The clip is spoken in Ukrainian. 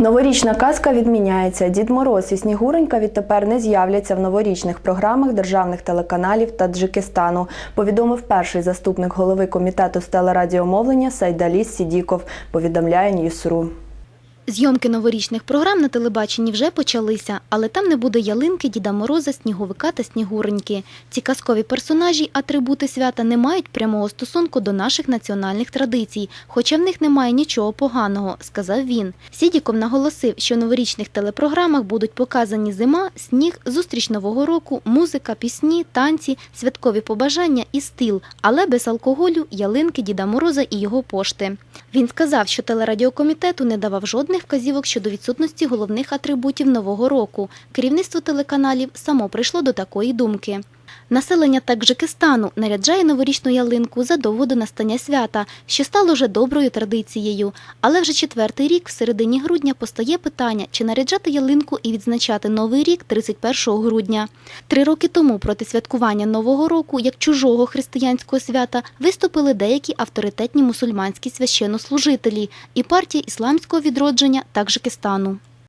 Новорічна казка відміняється. Дід Мороз і Снігуренька відтепер не з'являться в новорічних програмах державних телеканалів Таджикистану, повідомив перший заступник голови комітету з телерадіомовлення Сайдаліс Сідіков, повідомляє Ньюсру. Зйомки новорічних програм на телебаченні вже почалися, але там не буде ялинки, Діда Мороза, Сніговика та Снігуреньки. Ці казкові персонажі, атрибути свята не мають прямого стосунку до наших національних традицій, хоча в них немає нічого поганого, сказав він. Сідіков наголосив, що в новорічних телепрограмах будуть показані зима, сніг, зустріч нового року, музика, пісні, танці, святкові побажання і стил, але без алкоголю, ялинки, Діда Мороза і його пошти. Він сказав, що телерадіокомітету не давав жодних вказівок щодо відсутності головних атрибутів нового року. Керівництво телеканалів само прийшло до такої думки. Населення Таджикистану наряджає новорічну ялинку задовго до настання свята, що стало вже доброю традицією. Але вже четвертий рік, в середині грудня, постає питання, чи наряджати ялинку і відзначати новий рік 31 грудня. Три роки тому проти святкування Нового року як чужого християнського свята виступили деякі авторитетні мусульманські священнослужителі і партія ісламського відродження Таджикистану.